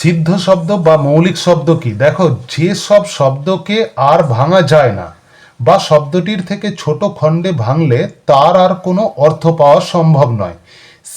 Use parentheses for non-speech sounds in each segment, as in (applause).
সিদ্ধ শব্দ বা মৌলিক শব্দ কি? দেখো, যে সব শব্দকে আর ভাঙা যায় না, বা শব্দটির থেকে ছোট খণ্ডে ভাঙলে তার আর কোনো অর্থ পাওয়া সম্ভব নয়।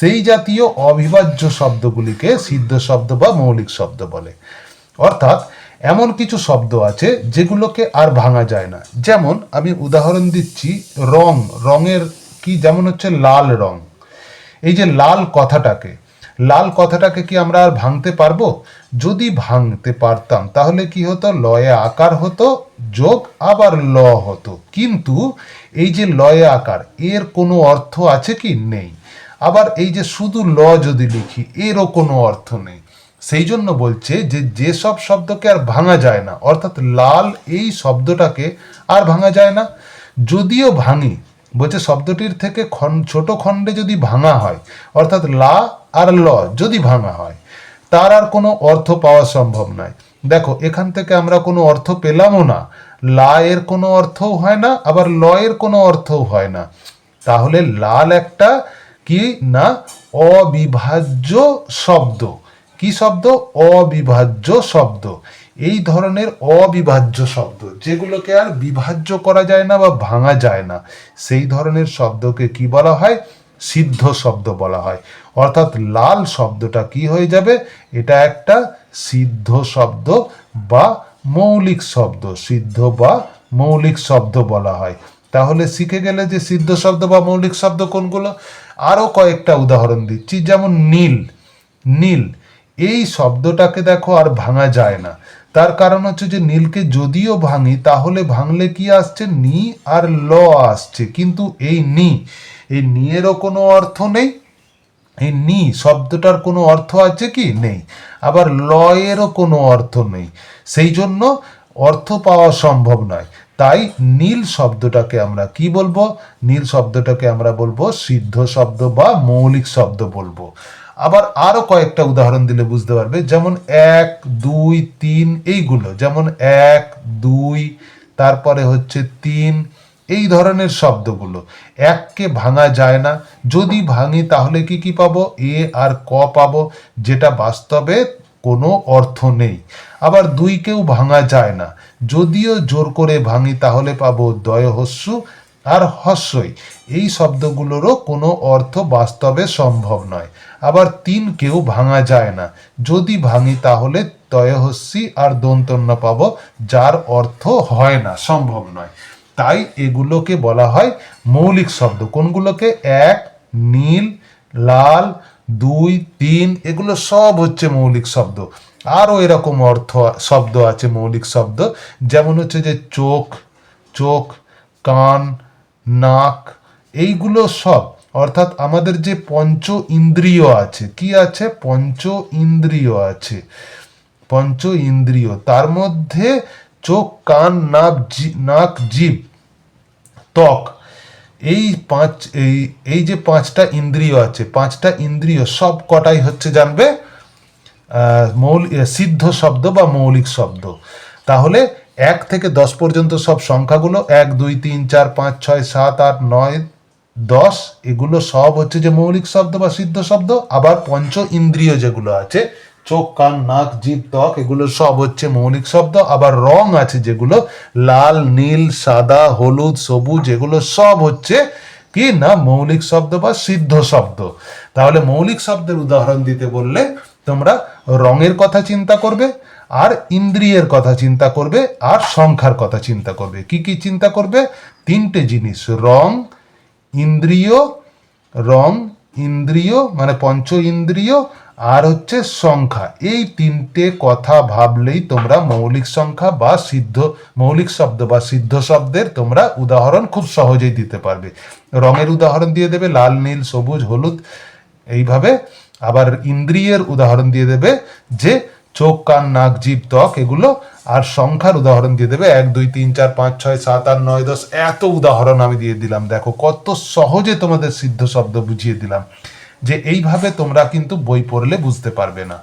সেই জাতীয় অবিভাজ্য শব্দগুলিকে সিদ্ধ শব্দ বা মৌলিক শব্দ বলে। অর্থাৎ, এমন কিছু শব্দ আছে যেগুলোকে আর ভাঙা যায় না। যেমন, আমি উদাহরণ দিচ্ছি, রং। রঙের কি? যেমন হচ্ছে লাল রং। এই যে লাল কথাটাকে লাল কথাটাকে কি আমরা আর ভাঙতে পারব? যদি ভাঙতে পারতাম, তাহলে কি হতো? লয়ে আকার হতো, যোগ আবার ল হতো। কিন্তু এই যে লয়ে আকার, এর কোনো অর্থ আছে কি? নেই। আবার এই যে শুধু ল যদি লিখি, এরও কোনো অর্থ নেই। সেই জন্য বলছে যে যেসব শব্দকে আর ভাঙা যায় না, অর্থাৎ লাল এই শব্দটাকে আর ভাঙা যায় না। যদিও ভাঙি, বলছে শব্দটির থেকে খন, ছোট খণ্ডে যদি ভাঙা হয়, অর্থাৎ লা আর ল যদি ভাঙা হয়, তার আর কোনো অর্থ পাওয়া সম্ভব নয় দেখো, এখান থেকে আমরা কোনো অর্থ পেলামও না। লা এর কোনো অর্থও হয় না, আবার ল এর কোনো অর্থও হয় না। তাহলে লাল একটা কি না? অবিভাজ্য শব্দ। কি শব্দ? অবিভাজ্য শব্দ। এই ধরনের অবিভাজ্য শব্দ, যেগুলোকে আর বিভাজ্য করা যায় না বা ভাঙা যায় না, সেই ধরনের শব্দকে কি বলা হয়? সিদ্ধ শব্দ বলা হয়। অর্থাৎ লাল শব্দটা কি হয়ে যাবে? এটা একটা সিদ্ধ শব্দ বা মৌলিক শব্দ। সিদ্ধ বা মৌলিক শব্দ বলা হয়। তাহলে শিখে গেলে যে সিদ্ধ শব্দ বা মৌলিক শব্দ কোনগুলো? আরও কয়েকটা উদাহরণ দিচ্ছি। যেমন নীল। নীল। এই শব্দটাকে দেখো আর ভাঙা যায় না। তার কারণ হচ্ছে যে নীলকে যদিও ভাঙি, তাহলে ভাঙলে কি আসছে? নি আর ল আসছে। কিন্তু এই নি, এই নিয়েরও কোনো অর্থ নেই। এই নি শব্দটার কোনো অর্থ আছে কি? নেই। আবার লয়েরও কোনো অর্থ নেই। সেই জন্য অর্থ পাওয়া সম্ভব নয়। তাই নীল শব্দটাকে আমরা কি বলব? নীল শব্দটাকে আমরা বলব সিদ্ধ শব্দ বা মৌলিক শব্দ বলব। আবার আরও কয়েকটা উদাহরণ দিলে বুঝতে পারবে। যেমন এক, দুই, তিন এইগুলো। যেমন এক, দুই, তারপরে হচ্ছে তিন, এই ধরনের শব্দগুলো। এককে ভাঙা যায় না। যদি ভাঙি তাহলে কি কি পাবো? এ আর ক পাবো, যেটা বাস্তবে কোনো অর্থ নেই। আবার দুইকেও ভাঙা যায় না। যদিও জোর করে ভাঙি তাহলে পাবো দয়হস্যু আর হস্যই। এই শব্দগুলোরও কোনো অর্থ বাস্তবে সম্ভব নয়। আবার তিনকেও ভাঙা যায় না। যদি ভাঙি তাহলে তয়হস্যি আর দন্তন্য পাবো, যার অর্থ হয় না, সম্ভব নয়। তাই এগুলোকে বলা হয় মৌলিক শব্দ। কোনগুলোকে? এক, নীল, লাল, দুই, তিন, এগুলো সব হচ্ছে মৌলিক শব্দ। আরও এরকম অর্থ, শব্দ আছে মৌলিক শব্দ। যেমন হচ্ছে যে চোখ চোখ, কান নাক, এইগুলো সব, অর্থাৎ আমাদের যে পঞ্চ ইন্দ্রিয় আছে, কি আছে? পঞ্চ ইন্দ্রিয় আছে। পঞ্চ ইন্দ্রিয়, তার মধ্যে চোখ, কান, নাক নাক জীব ত্বক, এই পাঁচ, এই এই যে পাঁচটা ইন্দ্রিয় আছে, পাঁচটা ইন্দ্রিয় সব কটাই হচ্ছে জানবে মৌলিক, সিদ্ধ শব্দ বা মৌলিক শব্দ। তাহলে এক থেকে দশ পর্যন্ত সব সংখ্যাগুলো, এক, দুই, তিন, চার, পাঁচ, ছয়, সাত, আট, নয়, দশ, এগুলো সব হচ্ছে যে মৌলিক শব্দ বা সিদ্ধ শব্দ, আবার পঞ্চ ইন্দ্রিয় যেগুলো আছে, চোখ, কান, নাক, জিভ, ত্বক, এগুলো সব হচ্ছে মৌলিক শব্দ, আবার রং আছে যেগুলো, লাল, নীল, সাদা, হলুদ, সবুজ এগুলো সব হচ্ছে কি না মৌলিক শব্দ বা সিদ্ধ শব্দ। তাহলে মৌলিক শব্দের উদাহরণ দিতে বললে তোমরা রঙের কথা চিন্তা করবে আর ইন্দ্রিয়ের কথা চিন্তা করবে, আর সংখ্যার কথা চিন্তা করবে। কি কি চিন্তা করবে? তিনটে জিনিস। রং, ইন্দ্রিয় রং, ইন্দ্রিয় মানে পঞ্চ ইন্দ্রিয়, আর হচ্ছে সংখ্যা। এই তিনটে কথা ভাবলেই তোমরা মৌলিক সংখ্যা বা সিদ্ধ, মৌলিক শব্দ বা সিদ্ধ শব্দের তোমরা উদাহরণ খুব সহজেই দিতে পারবে। রঙের উদাহরণ দিয়ে দেবে, লাল, নীল, সবুজ, হলুদ, এইভাবে। আবার ইন্দ্রিয়ের উদাহরণ দিয়ে দেবে যে চোখ, কান, নাক, জিভ, ত্বক, এগুলো আর সংখ্যার উদাহরণ দিয়ে দেবে। এক, দুই, তিন, চার, পাঁচ, ছয়, সাত, আট, নয়, দশ, এত উদাহরণ আমি দিয়ে দিলাম। দেখো কত সহজে তোমাদের সিদ্ধ শব্দ বুঝিয়ে দিলাম যে এইভাবে তোমরা কিন্তু বই পড়লে বুঝতে পারবে না।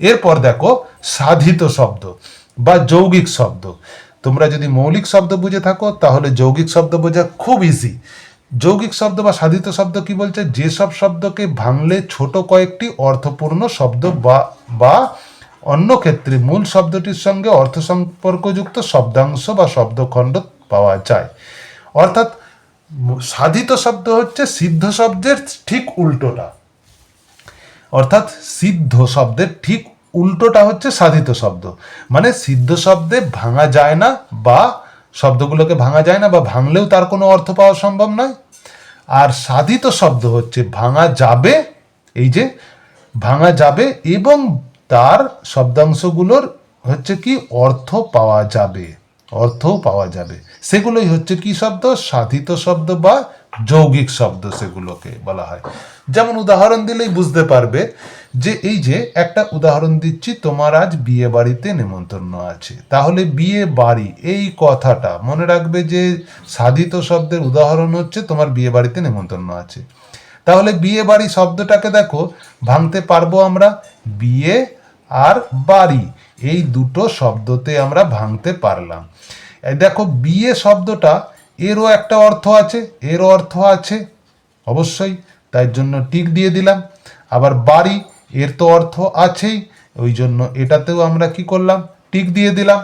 এরপর দেখো সাধিত শব্দ বা যৌগিক শব্দ। তোমরা যদি মৌলিক শব্দ বুঝে থাকো, তাহলে যৌগিক শব্দ বোঝা খুব ইজি যৌগিক শব্দ বা সাধিত শব্দ কি বলছে? যেসব শব্দকে ভাঙলে ছোট কয়েকটি অর্থপূর্ণ শব্দ বা বা অন্য ক্ষেত্রে মূল শব্দটির সঙ্গে অর্থ সম্পর্কযুক্ত শব্দাংশ বা শব্দখণ্ড পাওয়া যায়। অর্থাৎ সাধিত শব্দ হচ্ছে সিদ্ধ শব্দের ঠিক উল্টোটা। অর্থাৎ সিদ্ধ শব্দের ঠিক উল্টোটা হচ্ছে সাধিত শব্দ। মানে সিদ্ধ শব্দে ভাঙা যায় না বা শব্দগুলোকে ভাঙা যায় না বা ভাঙলেও তার কোনো অর্থ পাওয়া সম্ভব নয়। আর সাধিত শব্দ হচ্ছে ভাঙা যাবে, এই যে ভাঙা যাবে এবং তার শব্দাংশগুলোর হচ্ছে কি অর্থ পাওয়া যাবে অর্থও পাওয়া যাবে। সেগুলোই হচ্ছে কি শব্দ? সাধিত শব্দ বা যৌগিক শব্দ সেগুলোকে বলা হয়। যেমন উদাহরণ দিলেই বুঝতে পারবে যে এই যে একটা উদাহরণ দিচ্ছি, তোমার আজ বিয়ে বাড়িতে নেমন্তন্ন আছে। তাহলে বিয়ে বাড়ি, এই কথাটা মনে রাখবে যে সাধিত শব্দের উদাহরণ হচ্ছে তোমার বিয়ে বাড়িতে নেমন্তন্ন আছে। তাহলে বিয়ে বাড়ি শব্দটাকে দেখো, ভাঙতে পারব আমরা? বিয়ে আর বাড়ি। এই দুটো শব্দতে আমরা ভাঙতে পারলাম। দেখো, বিয়ে শব্দটা, এরও একটা অর্থ আছে, এরও অর্থ আছে, অবশ্যই। তাই জন্য টিক দিয়ে দিলাম। আবার বাড়ি, এর তো অর্থ আছেই, ওই জন্য এটাতেও আমরা কি করলাম? টিক দিয়ে দিলাম।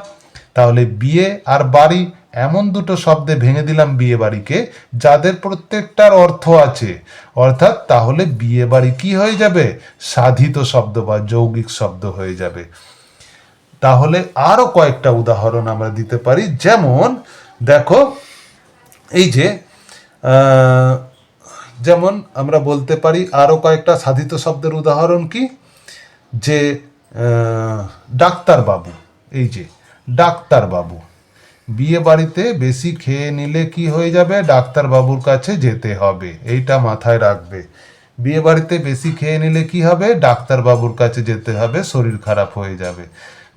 তাহলে বিয়ে আর বাড়ি এমন দুটো শব্দে ভেঙে দিলাম বিয়ে বাড়িকে যাদের প্রত্যেকটার অর্থ আছে। অর্থাৎ তাহলে বিয়ে বাড়ি কি হয়ে যাবে? সাধিত শব্দ বা যৌগিক শব্দ হয়ে যাবে। তাহলে আরও কয়েকটা উদাহরণ আমরা দিতে পারি। যেমন, দেখো, এই যে যেমন আমরা বলতে পারি আরও কয়েকটা সাধিত শব্দের উদাহরণ কি? যে ডাক্তারবাবু, এই যে ডাক্তারবাবু। বিয়ে বাড়িতে বেশি খেয়ে নিলে কি হয়ে যাবে? ডাক্তারবাবুর কাছে যেতে হবে, এইটা মাথায় রাখবে। বিয়ে বাড়িতে বেশি খেয়ে নিলে কি হবে? ডাক্তারবাবুর কাছে যেতে হবে, শরীর খারাপ হয়ে যাবে।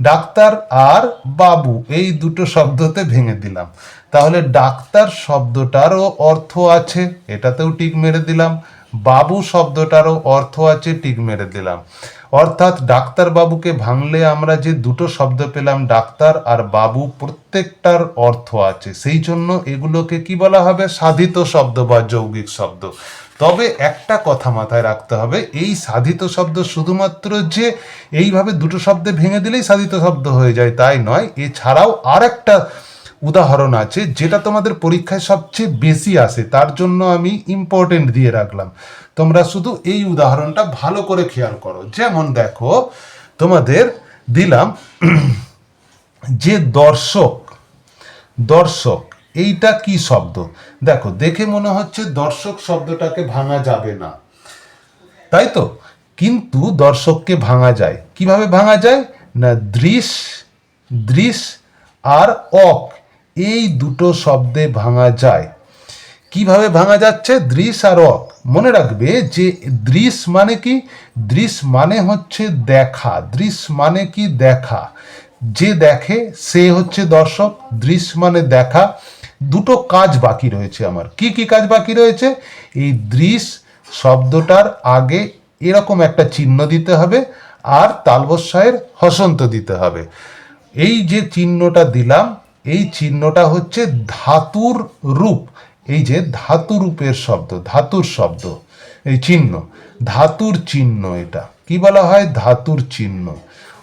ডাক্তার আর বাবু, এই দুটো শব্দতে ভেঙে দিলাম। তাহলে ডাক্তার শব্দটারও অর্থ আছে, এটাতেও টিক মেরে দিলাম। বাবু শব্দটারও অর্থ আছে, টিক মেরে দিলাম। অর্থাৎ ডাক্তার বাবুকে ভাঙলে আমরা যে দুটো শব্দ পেলাম, ডাক্তার আর বাবু, প্রত্যেকটার অর্থ আছে। সেই জন্য এগুলোকে কি বলা হবে? সাধিত শব্দ বা যৌগিক শব্দ। তবে একটা কথা মাথায় রাখতে হবে, এই সাধিত শব্দ শুধুমাত্র যে এইভাবে দুটো শব্দে ভেঙে দিলেই সাধিত শব্দ হয়ে যায়, তাই নয়। এছাড়াও আর একটা উদাহরণ আছে, যেটা তোমাদের পরীক্ষায় সবচেয়ে বেশি আসে, তার জন্য আমি ইম্পর্টেন্ট দিয়ে রাখলাম। তোমরা শুধু এই উদাহরণটা ভালো করে খেয়াল করো। যেমন দেখো, তোমাদের দিলাম (clears throat) যে দর্শক দর্শক, এইটা কি শব্দ? দেখো, দেখে মনে হচ্ছে দর্শক শব্দটাকে ভাঙা যাবে না। তাই তো? কিন্তু দর্শককে ভাঙা যায়। কীভাবে ভাঙা যায়? না, দৃশ দৃশ আর অক। এই দুটো শব্দে ভাঙা যায়। কীভাবে ভাঙা যাচ্ছে? দৃশ আর অক মনে রাখবে যে দৃশ মানে কি? দৃশ মানে হচ্ছে দেখা। দৃশ মানে কি? দেখা। যে দেখে, সে হচ্ছে দর্শক। দৃশ মানে দেখা। দুটো কাজ বাকি রয়েছে আমার। কি কি কাজ বাকি রয়েছে? এই দৃশ শব্দটার আগে এরকম একটা চিহ্ন দিতে হবে আর তালবস্যায়ের হসন্ত দিতে হবে। এই যে চিহ্নটা দিলাম এই চিহ্নটা হচ্ছে ধাতুর রূপ। এই যে ধাতু রূপের শব্দ, ধাতুর শব্দ, এই চিহ্ন, ধাতুর চিহ্ন এটা। কি বলা হয়? ধাতুর চিহ্ন।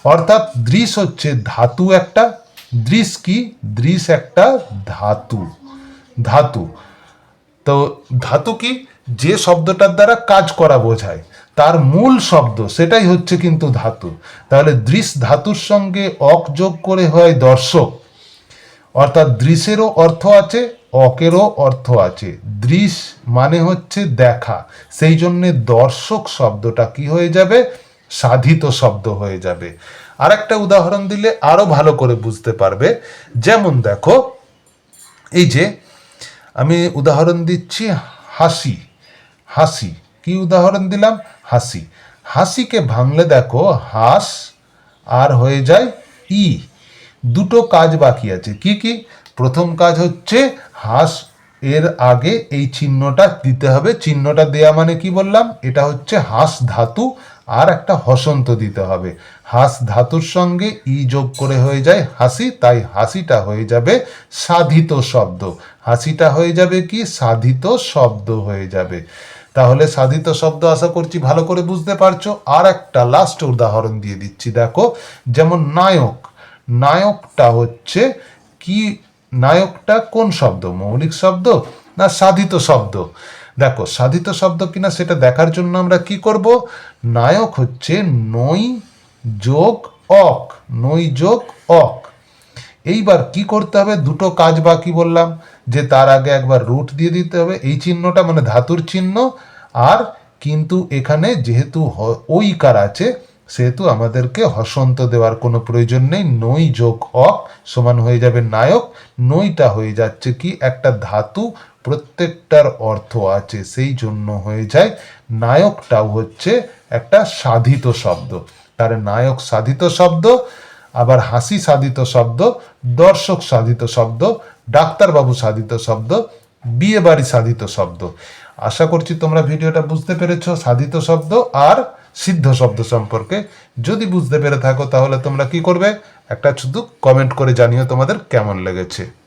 অর্থাৎ দৃশ হচ্ছে ধাতু একটা, দৃশ কি? দৃশ একটা ধাতু ধাতু। তো ধাতু কি? যে শব্দটার দ্বারা কাজ করা বোঝায়। তার মূল শব্দ, সেটাই হচ্ছে কিন্তু ধাতু। তাহলে দৃশ ধাতুর সঙ্গে অক যোগ করে হয় দর্শক। অর্থাৎ দৃশ্যেরও অর্থ আছে, অকেরও অর্থ আছে। দৃশ মানে হচ্ছে দেখা। সেই জন্যে দর্শক শব্দটা কি হয়ে যাবে? সাধিত শব্দ হয়ে যাবে। আর একটা উদাহরণ দিলে আরও ভালো করে বুঝতে পারবে। যেমন দেখো, এই যে আমি উদাহরণ দিচ্ছি হাসি। হাসি, কি উদাহরণ দিলাম? হাসি। হাসিকে ভাঙলে দেখো, হাস আর হয়ে যায় ই। দুটো কাজ বাকি আছে। কি কি? প্রথম কাজ হচ্ছে হাস এর আগে এই চিহ্নটা দিতে হবে। চিহ্নটা দেয়া মানে কি বললাম? এটা হচ্ছে হাস ধাতু আর একটা হসন্ত দিতে হবে। হাস ধাতুর সঙ্গে ই যোগ করে হয়ে যায় হাসি, তাই হাসিটা হয়ে যাবে সাধিত শব্দ। হাসিটা হয়ে যাবে কি? সাধিত শব্দ হয়ে যাবে। তাহলে সাধিত শব্দ আশা করছি ভালো করে বুঝতে পারছ। আর একটা লাস্ট উদাহরণ দিয়ে দিচ্ছি। দেখো, যেমন নায়ক নায়কটা হচ্ছে কি, নায়কটা কোন শব্দ? মৌলিক শব্দ না সাধিত শব্দ? দেখো, সাধিত শব্দ কিনা সেটা দেখার জন্য আমরা কি করব? নায়ক হচ্ছে নই যোগ অক নই যোগ অক। এইবার কি করতে হবে? দুটো কাজ বাকি বললাম, যে তার আগে একবার রুট দিয়ে দিতে হবে। এই চিহ্নটা মানে ধাতুর চিহ্ন। আর কিন্তু এখানে যেহেতু ঐকার আছে সেহেতু আমাদেরকে হসন্ত দেওয়ার কোনো প্রয়োজন নেই। নই যোগ অক সমান হয়ে যাবে নায়ক। নইটা হয়ে যাচ্ছে কি? একটা ধাতু, প্রত্যেকটার অর্থ আছে, সেই জন্য হয়ে যায়। নায়কটাও হচ্ছে একটা সাধিত শব্দ। তার নায়ক সাধিত শব্দ, আবার হাসি সাধিত শব্দ, দর্শক সাধিত শব্দ, ডাক্তারবাবু সাধিত শব্দ বিয়ে বাড়ি সাধিত শব্দ। আশা করছি তোমরা ভিডিওটা বুঝতে পেরেছ, সাধিত শব্দ আর সিদ্ধ শব্দ সম্পর্কে। যদি বুঝতে পেরে থাকো তাহলে তোমরা কি করবে? একটা শুধু কমেন্ট করে জানিও তোমাদের কেমন লেগেছে।